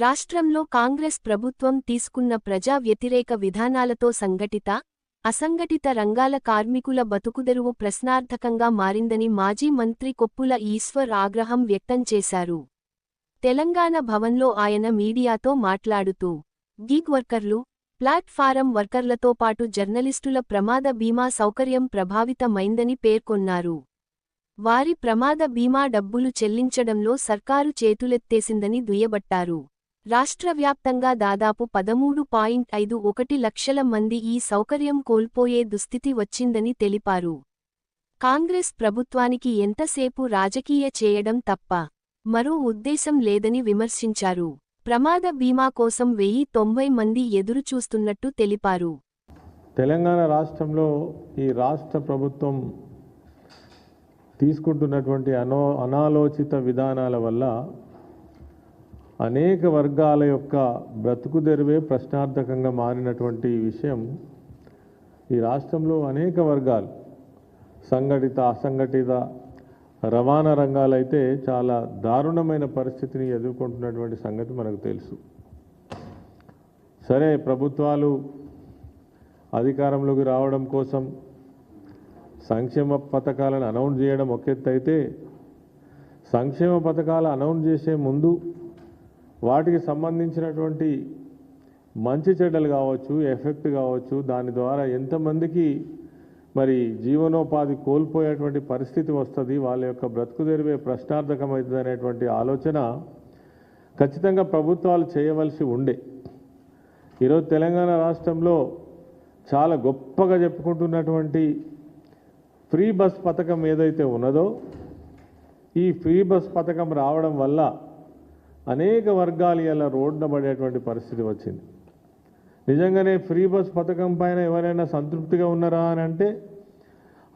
రాష్ట్రంలో కాంగ్రెస్ ప్రభుత్వం తీసుకున్న ప్రజా వ్యతిరేక విధానాలతో సంఘటిత అసంఘటిత రంగాల కార్మికుల బతుకుదెరువు ప్రశ్నార్థకంగా మారిందని మాజీ మంత్రి కొప్పుల ఈశ్వర్ ఆగ్రహం వ్యక్తం చేశారు. తెలంగాణ భవన్లో ఆయన మీడియాతో మాట్లాడుతూ గీగ్ వర్కర్లు ప్లాట్ఫారం వర్కర్లతో పాటు జర్నలిస్టుల ప్రమాద బీమా సౌకర్యం ప్రభావితమైందని పేర్కొన్నారు. వారి ప్రమాద బీమా డబ్బులు చెల్లించడంలో సర్కారు చేతులెత్తేసిందని దుయ్యబట్టారు. రాష్ట్ర వ్యాప్తంగా దాదాపు పదమూడు పాయింట్ ఐదు ఒకటి లక్షల మంది ఈ సౌకర్యం కోల్పోయే దుస్థితి వచ్చిందని తెలిపారు. కాంగ్రెస్ ప్రభుత్వానికి ఎంతసేపు రాజకీయ చేయడం తప్ప మరో ఉద్దేశం లేదని విమర్శించారు. ప్రమాద బీమా కోసం వెయ్యి తొంభై మంది ఎదురుచూస్తున్నట్టు తెలిపారు. తెలంగాణ రాష్ట్రంలో ఈ రాష్ట్ర ప్రభుత్వం తీసుకుంటున్నటువంటి అనో అనాలోచిత విధానాల వల్ల అనేక వర్గాల యొక్క బ్రతుకుదెరువే ప్రశ్నార్థకంగా మారినటువంటి విషయం ఈ రాష్ట్రంలో అనేక వర్గాలు సంఘటిత అసంఘటిత రవాణా రంగాలైతే చాలా దారుణమైన పరిస్థితిని ఎదుర్కొంటున్నటువంటి సంగతి మనకు తెలుసు. సరే ప్రభుత్వాలు అధికారంలోకి రావడం కోసం సంక్షేమ పథకాలను అనౌన్స్ చేయడం ఒక అయితే సంక్షేమ పథకాలు అనౌన్స్ చేసే ముందు వాటికి సంబంధించినటువంటి మంచి చెడ్డలు కావచ్చు ఎఫెక్ట్ కావచ్చు దాని ద్వారా ఎంతమందికి మరి జీవనోపాధి కోల్పోయేటువంటి పరిస్థితి వస్తుంది వాళ్ళ యొక్క బ్రతుకు తెరివే ప్రశ్నార్థకమవుతుంది అనేటువంటి ఆలోచన ఖచ్చితంగా ప్రభుత్వాలు చేయవలసి ఉండే. ఈరోజు తెలంగాణ రాష్ట్రంలో చాలా గొప్పగా చెప్పుకుంటున్నటువంటి ఫ్రీ బస్ పథకం ఏదైతే ఉన్నదో ఈ ఫ్రీ బస్ పథకం రావడం వల్ల అనేక వర్గాలు ఇలా రోడ్డున పడేటువంటి పరిస్థితి వచ్చింది. నిజంగానే ఫ్రీ బస్ పథకం పైన ఎవరైనా సంతృప్తిగా ఉన్నారా అని అంటే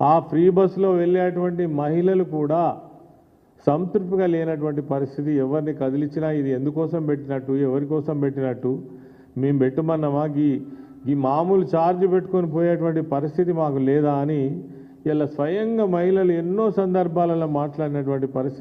ఆ ఫ్రీ బస్సులో వెళ్ళేటువంటి మహిళలు కూడా సంతృప్తిగా లేనటువంటి పరిస్థితి ఎవరిని కదిలించినా ఇది ఎందుకోసం పెట్టినట్టు ఎవరి కోసం పెట్టినట్టు మేము పెట్టమన్నామా గీ ఈ మామూలు ఛార్జ్ పెట్టుకొని పోయేటువంటి పరిస్థితి మాకు లేదా అని ఇలా స్వయంగా మహిళలు ఎన్నో సందర్భాలలో మాట్లాడినటువంటి పరిస్థితి